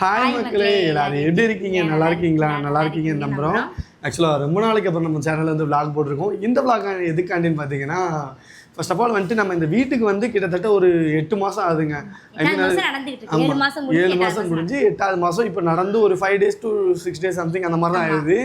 Hi மக்களே எல்லாரும் எப்படி இருக்கீங்க? நல்லா இருக்கீங்களா? நல்லா இருக்கீங்கன்னு நம்புகிறோம் ஆக்சுவலாக ரொம்ப நாளைக்கு அப்புறம் நம்ம சேனலில் வந்து vlog போட்டிருக்கோம். இந்த vlog எதுக்காண்டின்னு பார்த்தீங்கன்னா ஃபர்ஸ்ட் ஆஃப் ஆல் வந்துட்டு நம்ம இந்த வீட்டுக்கு வந்து கிட்டத்தட்ட ஒரு எட்டு மாதம் ஆகுதுங்க. ஏழு மாதம் முடிஞ்சு எட்டாவது மாதம் இப்போ நடந்து ஒரு five days to six days something அந்த மாதிரி தான் ஆயிடுது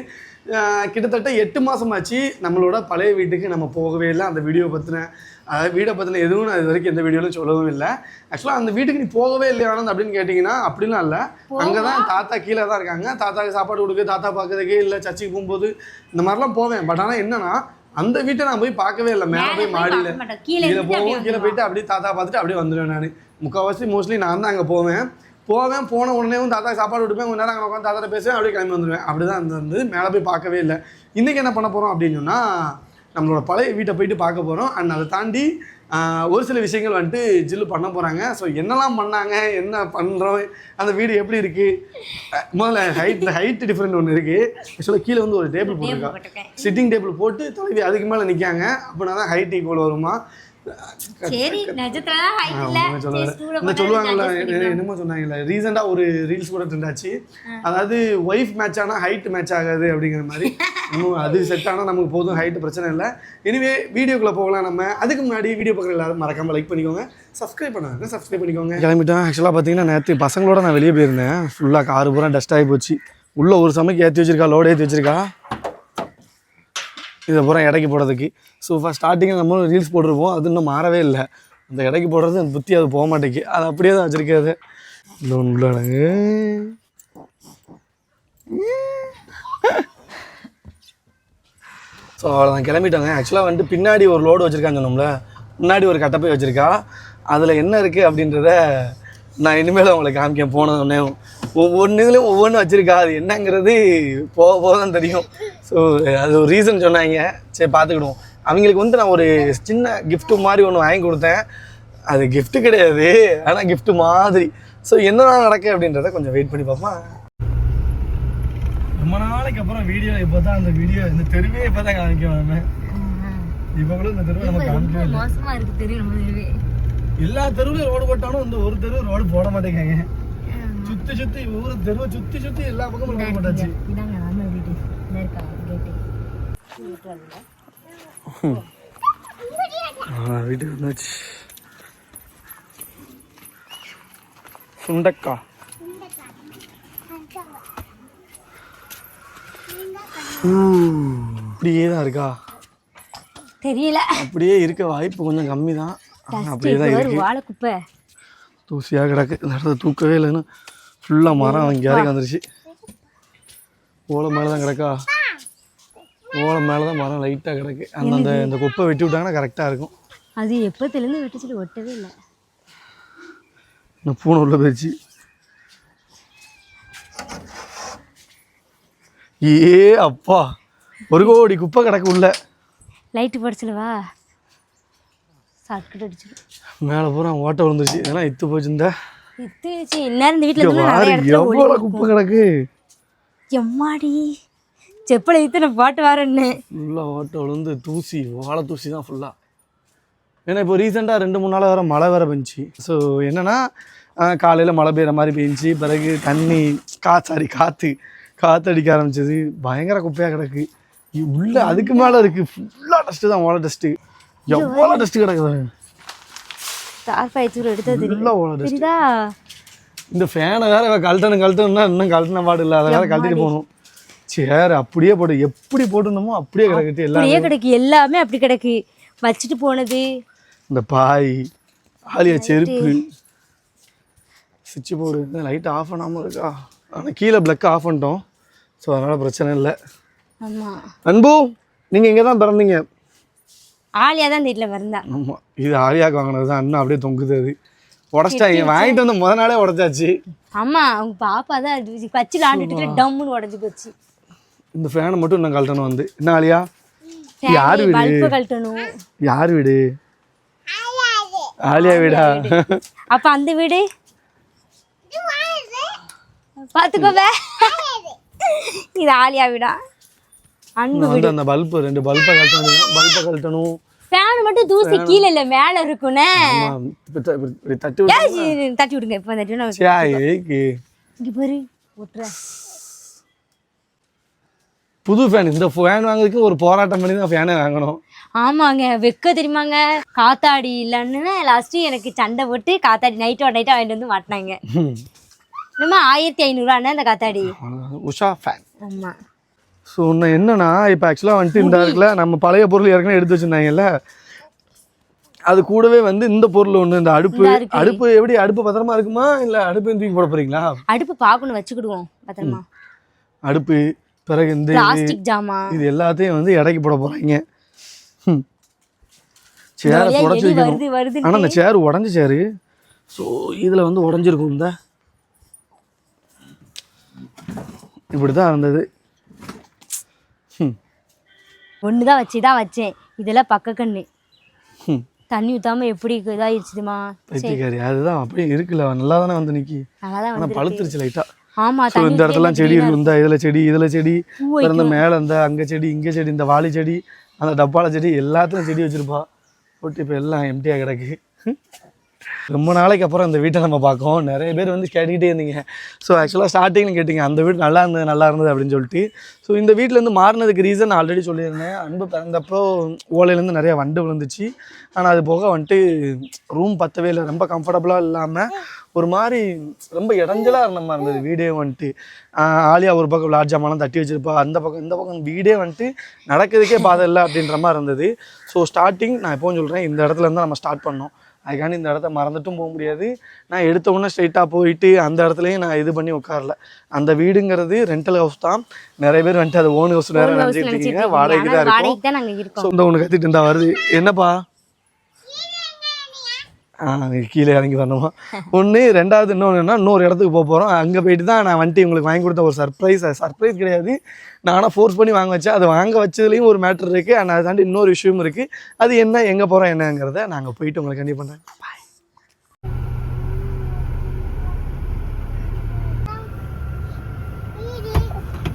கிட்டத்தட்ட எட்டு மாதமாச்சு நம்மளோட பழைய வீட்டுக்கு நம்ம போகவே இல்லை. அந்த வீடியோ பற்றின அதாவது வீடை பற்றின எதுவும் நான் இது வரைக்கும் எந்த வீடியோலும் சொல்லவும் இல்லை. ஆக்சுவலாக அந்த வீட்டுக்கு நீ போகவே இல்லையா ஆனந்த் அப்படின்னு கேட்டிங்கன்னா அப்படிலாம் இல்லை. அங்கே தான் தாத்தா கீழே தான் இருக்காங்க. தாத்தாக்கு சாப்பாடு கொடுக்க தாத்தா பார்க்கறதுக்கு இல்லை சர்ச்சுக்கு போகும்போது இந்த மாதிரிலாம் போவேன். பட் ஆனால் என்னன்னா அந்த வீட்டை நான் போய் பார்க்கவே இல்லை. மேலே போய் மாடியில். கீழே போவோம். கீழே போயிட்டு அப்படியே தாத்தா பார்த்துட்டு அப்படியே வந்துடுவேன் நான். முக்கால்வாசி மோஸ்ட்லி நான் தான் அங்கே போவேன். போவேன் போன உடனே தாத்தா சாப்பாடு கொடுப்பேன் கொஞ்ச நேரம் அங்கே உட்காந்து தாத்தா பேசுவேன் அப்படியே கிளம்பி வந்துடுவேன் அப்படி தான் இருந்தது மேலே போய் பார்க்கவே இல்லை. இன்றைக்கி என்ன பண்ண போகிறோம் அப்படின்னு சொன்னால் நம்மளோட பழைய வீட்டை போயிட்டு பார்க்க போகிறோம் அண்ட் அதை தாண்டி ஒரு சில விஷயங்கள் வந்துட்டு ஜில்லு பண்ண போகிறாங்க ஸோ என்னெல்லாம் பண்ணாங்க என்ன பண்ணுறோம் அந்த வீடு எப்படி இருக்குது முதல்ல ஹைட் ஹைட் டிஃப்ரெண்ட் ஒன்று இருக்குது ஆக்சுவலாக கீழே வந்து ஒரு டேபிள் போட்டிருக்கா. சிட்டிங் டேபிள் போட்டு தலைவி அதுக்கு மேலே நிற்காங்க அப்படின்னா தான் ஹைட் ஈக்குவல் வருமா? சொல்லுவாங்கல்ல. என்னமோ சொன்னாங்கல்ல ரீசெண்டாக ஒரு ரீல்ஸ் கூட ட்ரெண்டாச்சு அதாவது ஒய்ஃப் மேட்ச் ஆனால் ஹைட் மேட்ச் ஆகாது அப்படிங்கிற மாதிரி. இன்னும் அது செட் ஆனால் நமக்கு போதும் ஹைட் பிரச்சனை இல்லை. எனிவே வீடியோக்குள்ளே போகலாம் நம்ம. அதுக்கு முன்னாடி வீடியோ பார்க்குற எல்லாரும் மறக்காம லைக் பண்ணிக்கோங்க. சப்ஸ்கிரைப் பண்ணுவாங்க சப்ஸ்கிரைப் பண்ணிக்கோங்க. கிளம்பிட்டோம். ஆக்சுவலாக பார்த்தீங்கன்னா நேற்று பசங்களோட நான் வெளியே போயிருந்தேன். ஃபுல்லாக காரு பூரா டஸ்ட் ஆகி போச்சு. உள்ள ஒரு சமைக்கு ஏற்றி வச்சிருக்கா லோடு ஏற்றி வச்சிருக்கா. இதை பூரா இடைக்கு போடுறதுக்கு. ஸோ ஃபஸ்ட் ஸ்டார்டிங்கில் நம்ம ரீல்ஸ் போட்டிருப்போம். அது இன்னும் மாறவே இல்லை. அந்த இடைக்கு போடுறது அந்த புத்தி அது போக மாட்டேங்குது. அது அப்படியே தான் வச்சுருக்காது இந்த ஒன்று ஸோ அவ்வளோதான் கிளம்பிட்டாங்க. ஆக்சுவலாக வந்துட்டு பின்னாடி ஒரு லோடு வச்சுருக்கான்னு சொன்னோம்ல முன்னாடி ஒரு கட்டப்பை வச்சுருக்கா. அதில் என்ன இருக்குது அப்படின்றத நான் இனிமேல் உங்களுக்கு காமிக்கேன் போன உடனே. ஒவ்வொன்று இதுலேயும் ஒவ்வொன்றும் வச்சுருக்கா. அது என்னங்கிறது போக போக தான் தெரியும். ஸோ அது ஒரு ரீசன் சொன்னாங்க. சரி பார்த்துக்கிடுவோம். அவங்களுக்கு வந்து நான் ஒரு சின்ன gift மாதிரி ஒன்று வாங்கி கொடுத்தேன். அது gift கிடையாது. ஆனால் gift மாதிரி. ஸோ என்னதான் நடக்கு அப்படின்றத கொஞ்சம் வெயிட் பண்ணி பார்ப்போம்? ரொம்ப நாளைக்கு அப்புறம் வீடியோ இப்போ தான் அந்த வீடியோ இந்த தெருவே இப்போ தான் காமிக்கும் நம்ம இப்போ கூட இந்த தெருவை நம்ம காமிக்கவே இல்லை. மோசமா இருக்கு தெரியும் நம்ம இதுவே. எல்லா தெருவுலையும் ரோடு போட்டாலும் இந்த ஒரு தெருவு ரோடு போட மாட்டேங்காங்க சுத்தி சுத்தி ஊர் தெருவை சுத்தி சுத்தி எல்லா பக்கமும் ரோடு போட்டாச்சு. வீட்டுக்கு வந்தாச்சு. சுண்டக்கா. அப்படியே தான் இருக்கா? தெரியல. அப்படியே இருக்க வாய்ப்பு கொஞ்சம் கம்மி தான் அப்படியே தான் இருக்கு. வாழை குப்பை தூசியாக கிடக்கு. இந்த இடத்துல தூக்கவே இல்லைன்னு. ஃபுல்லாக மரம் இங்கே வரைக்கும் வந்துருச்சு. ஓலை மேலே தான் கிடக்கா? ஓலை மேலே தான் மரம் லைட்டாக கிடக்கு. அந்த அந்த இந்த குப்பை வெட்டி விட்டாங்கன்னா கரெக்டாக இருக்கும். அது எப்பத்திலேருந்து வெட்டிச்சுட்டு ஒட்டவே இல்லை. இந்த பூனை உள்ள போயிடுச்சு. ஏ அப்பா. ஒரு கோடி குப்பை கிடக்கு உள்ள. லைட்டு படிச்சிடவா சாப்பிட்டு அடிச்சிடும் மேலே பூரா ஓட்டை விழுந்துருச்சு. இதெல்லாம் இத்து போச்சு இந்த. இத்துச்சு இந்நேரம் இந்த வீட்டில் எவ்வளோ குப்பை கிடக்கு. எம்மாடி? செப்பலை இத்தனை பாட்டு வரேன்னு. ஃபுல்லாக ஓட்டை விழுந்து தூசி வாழை தூசி தான் ஃபுல்லாக ஏன்னா இப்போ ரீசெண்டாக ரெண்டு மூணு நாளாக வேறு மழை வேறு பெஞ்சி ஸோ என்னென்னா காலையில் மழை பெய்கிற மாதிரி பெஞ்சி பிறகு தண்ணி கா சாரி காற்று காற்று அடிக்க ஆரம்பிச்சது. பயங்கர குப்பையாக கிடக்கு. உள்ள அதுக்கு மேலே இருக்குது ஃபுல்லாக டஸ்ட்டு தான் ஓலை டஸ்ட்டு எவ்வளோ கிடக்குது? எடுத்தது டஸ்ட் தெரியுதா. இந்த ஃபேனை வேற கழட்டணும் கழட்டணும்னா இன்னும் கழட்டின பாடு இல்லை. அதை வேற கழட்டிட்டு போகணும். சரி அப்படியே போட்டு எப்படி போட்டிருந்தோமோ அப்படியே கிடக்குது எல்லாம். அப்படியே கிடக்கு. எல்லாமே அப்படி கிடக்கு. வச்சுட்டு போனது. இந்த பாய் ஆலியா செருப்பு. சுவிட்ச் போர்டு லைட் ஆஃப் பண்ணாமல் இருக்கா? ஆனால் கீழே பிளக் ஆஃப் பண்ணிட்டோம். ஸோ அதனால் பிரச்சனை இல்லை. அன்பு நீங்கள் இங்கே தான் பிறந்தீங்க. ஆலியா தான் இந்த வீட்டில் பிறந்தா ஆமாம் இது ஆலியாக்கு வாங்கினது தான். இன்னும் அப்படியே தொங்குது அது. உடச்சிட்டாங்க வாங்கிட்டு வந்து முத நாளே உடச்சாச்சு. ஆமா அவங்க பாப்பா தான் அது. பச்சில் ஆண்டுட்டு டம்முன்னு உடஞ்சி போச்சு. இந்த ஃபேனை மட்டும் இன்னும் கழட்டணும் வந்து. என்ன ஆலியா? யார் வீடு? கழட்டணும். யார் வீடு? ஆலியா வீடா? அப்ப அந்த வீடு? பாத்துக்கோவே. இது ஆலியா வீடா? வந்து அந்த பல்பு ரெண்டு பல்பை கழட்டணும் பல்பை கழட்டணும். ஃபேன் மட்டும் தூசி கீழே இல்ல மேல இப்படி தட்டி தட்டி விடுங்க இப்போ தட்டி விடுங்க இங்க பாரு புது ஃபேன் இந்த ஃபேன் வாங்குறதுக்கு ஒரு போராட்டம் பண்ணி தான் ஃபேனை வாங்கணும். ஆமாங்க வெக்க தெரியுமாங்க? காத்தாடி இல்லைன்னு லாஸ்ட்டு எனக்கு சண்டை போட்டு காத்தாடி நைட்டோட நைட்டாக வாங்கிட்டு வந்து மாட்டினாங்க. ம். இன்னுமா ஆயிரத்தி ஐநூறுவாண்ணே அந்த காத்தாடி? உஷா ஃபேன் ஆமாம் ஸோ இன்னும் என்னன்னா இப்போ ஆக்சுவலாக வந்துட்டு இந்த இருக்குல்ல நம்ம பழைய பொருள் ஏற்கனவே எடுத்து வச்சிருந்தாங்கல்ல? அது கூடவே வந்து இந்த பொருள் ஒன்று இந்த அடுப்பு. அடுப்பு. எப்படி அடுப்பு பத்திரமா இருக்குமா? இல்லை அடுப்பு தூக்கி போட போறீங்களா? அடுப்பு பார்க்கணும் வச்சுக்கிடுவோம் பத்திரமா. அடுப்பு பிறகு இந்த இது, பிளாஸ்டிக் ஜாமான் இது எல்லாத்தையும் வந்து எடைக்கு போட. இந்த சேரை உடச்சி வைக்கணும். ஆனால் இந்த சேர் உடஞ்ச சேரு ஸோ இதில் வந்து உடஞ்சிருக்கும் இந்த. இப்படி தான் இருந்தது. ஒன்று தான் வச்சு தான் வச்சேன். இதெல்லாம் பக்க கண்ணு. தண்ணி ஊத்தாம எப்படி இதாயிருச்சுதுமா பைத்தியக்காரி அதுதான். அப்படியே இருக்குல்ல. நல்லா தானே வந்து நிக்கி. வந்து பழுத்துருச்சு லைட்டா. ஆமா இந்த இடத்துலலாம் செடி இந்த இதில் செடி இதில் செடி. பிறந்த மேலே இந்த அங்கே செடி இங்கே செடி இந்த வாழை செடி அந்த டப்பால செடி எல்லாத்துலையும் செடி வச்சிருப்பா. போட்டு இப்போ எல்லாம் எம்டியாக கிடக்கு. ரொம்ப நாளைக்கு அப்புறம் இந்த வீட்டை நம்ம பார்க்கோம். நிறைய பேர் வந்து கேட்டுக்கிட்டே இருந்தீங்க. ஸோ ஆக்சுவலாக ஸ்டார்டிங்கில் கேட்டிங்க அந்த வீடு நல்லா இருந்தது நல்லா இருந்தது அப்படின்னு சொல்லிட்டு. ஸோ இந்த வீட்டிலேருந்து மாறினதுக்கு ரீசன் ஆல்ரெடி சொல்லியிருந்தேன். அன்பு பிறந்தப்போ ஓலையிலேருந்து நிறைய வண்டு விழுந்துச்சு. ஆனால் அது போக வந்துட்டு ரூம் பத்தவே இல்லை. ரொம்ப கம்ஃபர்டபுளாக இல்லாமல் ஒரு மாதிரி ரொம்ப இடைஞ்சலாக இருந்த மாதிரி இருந்தது. வீடே வந்துட்டு. ஆலியா ஒரு பக்கம் லார்ஜ் ஜாமான்லாம் தட்டி வச்சுருப்பா. அந்த பக்கம் இந்த பக்கம் வீடே வந்துட்டு நடக்கிறதுக்கே பாதை இல்லை அப்படின்ற மாதிரி இருந்தது. ஸோ ஸ்டார்டிங் நான் எப்போவும் சொல்கிறேன் இந்த இடத்துல இருந்து நம்ம ஸ்டார்ட் பண்ணோம். அதுக்காண்டி இந்த இடத்த மறந்துட்டும் போக முடியாது. நான் எடுத்த உடனே ஸ்ட்ரைட்டாக போயிட்டு அந்த இடத்துலையும் நான் இது பண்ணி உட்காரல. அந்த வீடுங்கிறது ரெண்டல் ஹவுஸ் தான். நிறைய பேர் வந்துட்டு அது ஓன் ஹவுஸ் நேரம் நினச்சிட்டு இருக்கீங்க. வாடகைக்கு தான் இருக்கும். சொந்த ஒன்று கத்திட்டு இருந்தா வருது. என்னப்பா? கீழே இறங்கி வரணுமா? ஒன்று ரெண்டாவது இன்னொன்றுன்னா இன்னொரு இடத்துக்கு போக போகிறோம் அங்கே போயிட்டு தான் நான் வந்துட்டு உங்களுக்கு வாங்கி கொடுத்த ஒரு சர்ப்ரைஸ் சர்ப்ரைஸ் கிடையாது. நானாக ஃபோர்ஸ் பண்ணி வாங்க வச்சேன். அது வாங்க வச்சதுலேயும் ஒரு மேட்ரு இருக்குது அண்ட் அதை தாண்டி இன்னொரு விஷயம் இருக்குது அது என்ன எங்கே போகிறோம் என்னங்கிறத நாங்கள் போயிட்டு உங்களுக்கு கண்டிப்பாக பண்ணுறேன் பாய்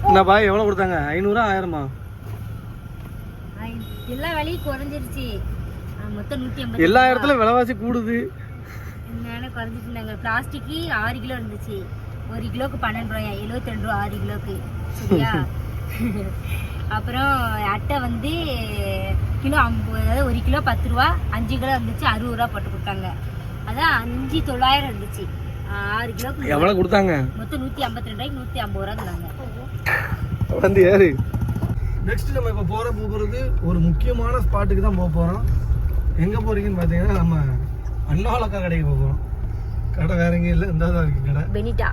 என்னப்பா எவ்வளோ கொடுத்தாங்க? ஐநூறா ஆயிரமா? எல்லா விலையும் குறைஞ்சிருச்சு. மொத்தம் நூற்றி ஐம்பது எல்லா இடத்துலையும் விலைவாசி கூடுது. என்னென்ன குறைஞ்சிட்டுனாங்க பிளாஸ்டிக்கு ஆறு கிலோ இருந்துச்சு. ஒரு கிலோக்கு பன்னெண்டு ரூபாயா? எழுபத்தி ரெண்டு ரூபா ஆறு கிலோக்கு. சரியா? அப்புறம் அட்டை வந்து கிலோ ஐம்பது அதாவது ஒரு கிலோ பத்து ரூபா அஞ்சு கிலோ இருந்துச்சு அறுபது ரூபா போட்டு கொடுத்தாங்க. அதான் அஞ்சு தொள்ளாயிரம் இருந்துச்சு. ஆறு கிலோக்கு எவ்வளோ கொடுத்தாங்க? மொத்தம் நூற்றி ஐம்பத்தி ரெண்டு ரூபாய்க்கு நூற்றி ஐம்பது ரூபா தந்தாங்க. வந்து ஏறு. நெக்ஸ்ட் நம்ம இப்போ போகிற போகிறது ஒரு முக்கியமான ஸ்பாட்டுக்கு தான் போக போகிறோம் எங்கே போகிறீங்கன்னு பார்த்தீங்கன்னா நம்ம அண்ணாவளக்கா கடைக்கு போக போகிறோம் கடை வேற எங்கேயும் இல்லை இந்த தான் இருக்குது கடை. பெனிட்டா.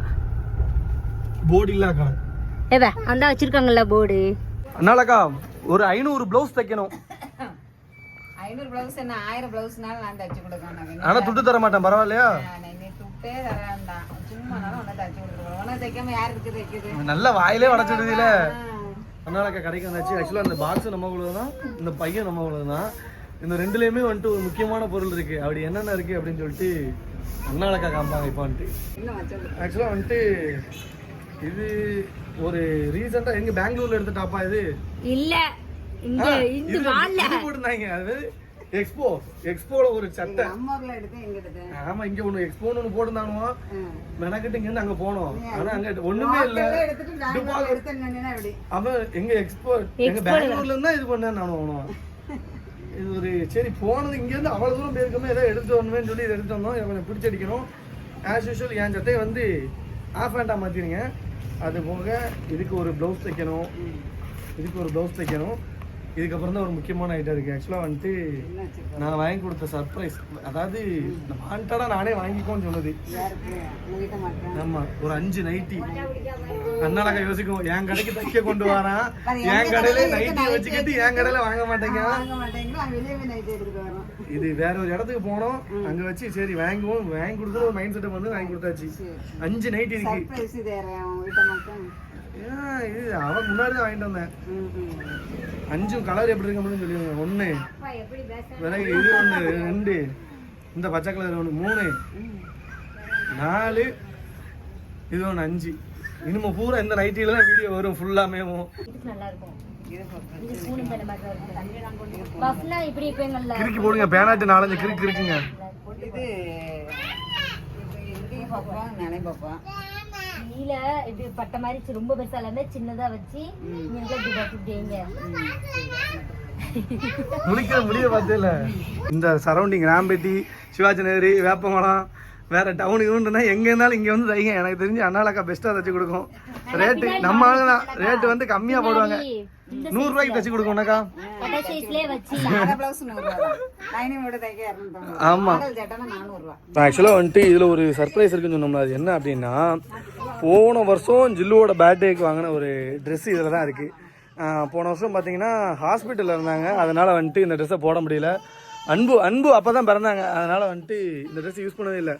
போர்டு இல்லா கடை. ஏவே அந்த வச்சிருக்காங்கல்ல போர்டு அண்ணாலக்கா ஒரு ஐநூறு ப்ளவுஸ் தைக்கணும். ஐநூறு பிளவுஸ் என்ன ஆயிரம் பிளவுஸ்னாலும் நான் தச்சு கொடுக்கணும். ஆனால் துட்டு தர மாட்டேன் பரவாயில்லையா? துட்டே தர வேண்டாம் சும்மானாலும் உன்னை தச்சு உனக்கு தைக்காம யாருக்கு தைக்குது? நல்ல வாயிலே உடச்சிடுதுல அண்ணாலக்கா கடைக்கு வந்தாச்சு. ஆக்சுவலாக அந்த பாக்ஸ் நம்ம உள்ளது தான் இந்த பையன் நம்ம உள்ளது தான் இந்த ரெண்டுலேயுமே வந்துட்டு ஒரு முக்கியமான பொருள் இருக்குது அப்படி என்னென்ன இருக்குது அப்படின்னு சொல்லிட்டு அண்ணாலக்கா காமிப்பாங்க இப்போ வந்துட்டு. ஆக்சுவலாக வந்துட்டு இது ஒரு ரீசெண்டாக எங்க பெங்களூர்ல எடுத்த டாப்பா இது? இல்ல போட்டிருந்தாங்க. அது எக்ஸ்போ எக்ஸ்போல ஒரு சட்டை. நம்ம ஊர்ல எடுத்து எங்க எடுத்து ஆமா இங்க ஒண்ணு எக்ஸ்போன்னு ஒண்ணு போட்டிருந்தானுவோ. மெனக்கிட்டு இங்க அங்க போனோம். ஆனா அங்க ஒண்ணுமே இல்ல. அவன் எங்க எக்ஸ்போ எங்க பெங்களூர்ல இருந்தா இது பண்ண நானும் அவனும் இது ஒரு சரி போனது இங்கேருந்து அவ்வளோ தூரம் போயிருக்கோமே ஏதோ எடுத்து வரணுமே சொல்லி இதை எடுத்து வந்தோம். இவனை பிடிச்சடிக்கணும் ஆஸ் யூஷுவல் என் சட்டையை வந்து ஆஃப் ஹேண்டாக மாற்றிடுங்க அது போக இதுக்கு ஒரு ப்ளவுஸ் தைக்கணும். இதுக்கு ஒரு ப்ளவுஸ் தைக்கணும். இதுக்கப்புறம் தான் ஒரு முக்கியமான ஐட்டம் இருக்குது ஆக்சுவலாக வந்துட்டு நான் வாங்கி கொடுத்த சர்ப்ரைஸ் அதாவது வாண்டடாக நானே வாங்கிக்கோன்னு சொன்னது. ஆமாம் ஒரு அஞ்சு நைட்டி அண்ணாலக்கா யோசிக்கும் என் கடைக்கு தைக்க கொண்டு வரான் என் கடையில நைட்டி வச்சுக்கிட்டு என் கடையில வாங்க மாட்டேங்க. இது வேற ஒரு இடத்துக்கு போனோம். அங்க வச்சு சரி வாங்குவோம் வாங்கி கொடுத்து ஒரு மைண்ட் செட்டப் வந்து வாங்கி கொடுத்தாச்சு. அஞ்சு நைட்டி இருக்கு. இது அவன் முன்னாடி தான் வாங்கிட்டு வந்தேன். அஞ்சும் கலர் எப்படி இருக்க முடியும் சொல்லுவாங்க ஒன்று விலகு இது ஒன்று ரெண்டு. இந்த பச்சை கலர் ஒன்று மூணு. நாலு. இது ஒன்று அஞ்சு. இனிமே பூரா இந்த நைட்டில தான் வீடியோ வரும் ஃபுல்லாமேவும் கிறுக்கி போடுங்க பேனாட்டு நாலஞ்சு கிறுக்கு இருக்குங்க. இது இங்கேயும் பார்ப்போம் கீழே இப்படி பட்ட மாதிரி ரொம்ப பெருசா இல்லாம சின்னதா வச்சு நீங்க இப்படி போட்டுட்டீங்க முழிக்கிற முடிய பார்த்தே இந்த சரௌண்டிங் ராம்பேட்டி சிவாஜி நகர் வேப்பமலம் வேற டவுன் இவன்ட்டுனா எங்க இருந்தாலும் இங்க வந்து தைங்க. எனக்கு தெரிஞ்சு அண்ணாலக்கா பெஸ்ட்டாக தச்சு கொடுக்கும். ரேட்டு நம்ம ஆளுங்க தான் ரேட்டு வந்து கம்மியா போடுவாங்க. நூறு ரூபாய்க்கு தச்சு கொடுக்கும்னாக்கா? ஆமா. ஆக்சுவலாக வந்துட்டு இதில் ஒரு சர்ப்ரைஸ் இருக்குன்னு சொன்னோம்ல. அது என்ன அப்படின்னா போன வருஷம் ஜில்லுவோட பேர்த்டேக்கு வாங்கின ஒரு ட்ரெஸ் இதில் தான் இருக்குது போன வருஷம் பார்த்தீங்கன்னா ஹாஸ்பிட்டலில் இருந்தாங்க. அதனால் வந்துட்டு இந்த ட்ரெஸ்ஸை போட முடியல. அன்பு அன்பு அப்போ தான் பிறந்தாங்க. அதனால் வந்துட்டு இந்த ட்ரெஸ் யூஸ் பண்ணதே இல்லை.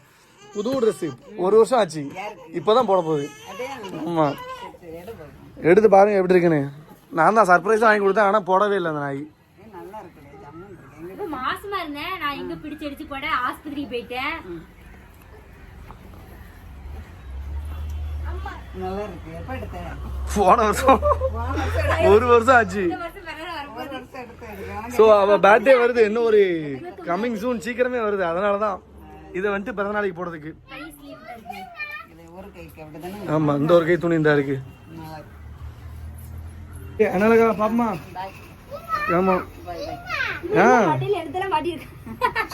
புது ட்ரெஸ்ஸு ஒரு வருஷம் ஆச்சு. இப்போ தான் போட போகுது. ஆமாம் எடுத்து பாருங்க எப்படி இருக்குன்னு. நான் தான் சர்ப்ரைஸாக வாங்கி கொடுத்தேன். ஆனால் போடவே இல்லை அந்த நாய். மாசமா இருந்தேன். நான் எங்க பிடிச்சு அடிச்சு போட ஆஸ்பத்திரிக்கு போயிட்டேன். போன வருஷம். ஒரு வருஷம் ஆச்சு. ஸோ அவ பர்த்டே வருது. இன்னும் ஒரு கம்மிங் சூன் சீக்கிரமே வருது. அதனால தான் இதை வந்துட்டு பிறந்த நாளைக்கு போடுறதுக்கு. ஆமாம் இந்த ஒரு கை துணி இந்த இருக்கு. ஏ அண்ணாலக்கா பாப்பமா? ஆமாம் ஆ.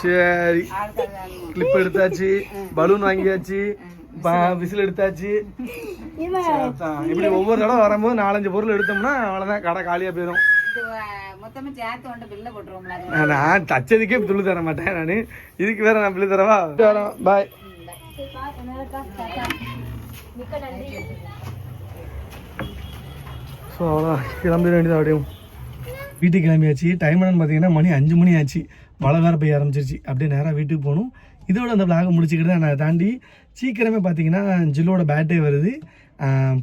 சரி. கிளிப் எடுத்தாச்சு பலூன் வாங்கியாச்சு விசில் எடுத்தாச்சு. இப்படி ஒவ்வொரு தடவை வரும்போது நாலஞ்சு பொருள் எடுத்தோம்னா அவ்வளோதான் கடை காலியாக போயிடும் நான் தச்சதுக்கே துளி தர மாட்டேன் நான். இதுக்கு வேற நான் பிள்ளை தரவா? பாய் ஸோ அவ்வளோதான் கிளம்பிட வேண்டியது அப்படியும். வீட்டுக்கு கிளம்பியாச்சு. டைம் என்னன்னு பார்த்தீங்கன்னா மணி அஞ்சு மணி ஆச்சு. மழை வேறு பெய்ய ஆரம்பிச்சிருச்சு. அப்படியே நேராக வீட்டுக்கு போகணும். இதோட அந்த விளாக முடிச்சுக்கிட்டு தான் நான் தாண்டி சீக்கிரமே பார்த்தீங்கன்னா ஜில்லோட பேட்டே வருது.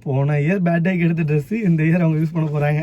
போன இயர் பேட்டேக்கு எடுத்த ட்ரெஸ்ஸு இந்த இயர் அவங்க யூஸ் பண்ண போகிறாங்க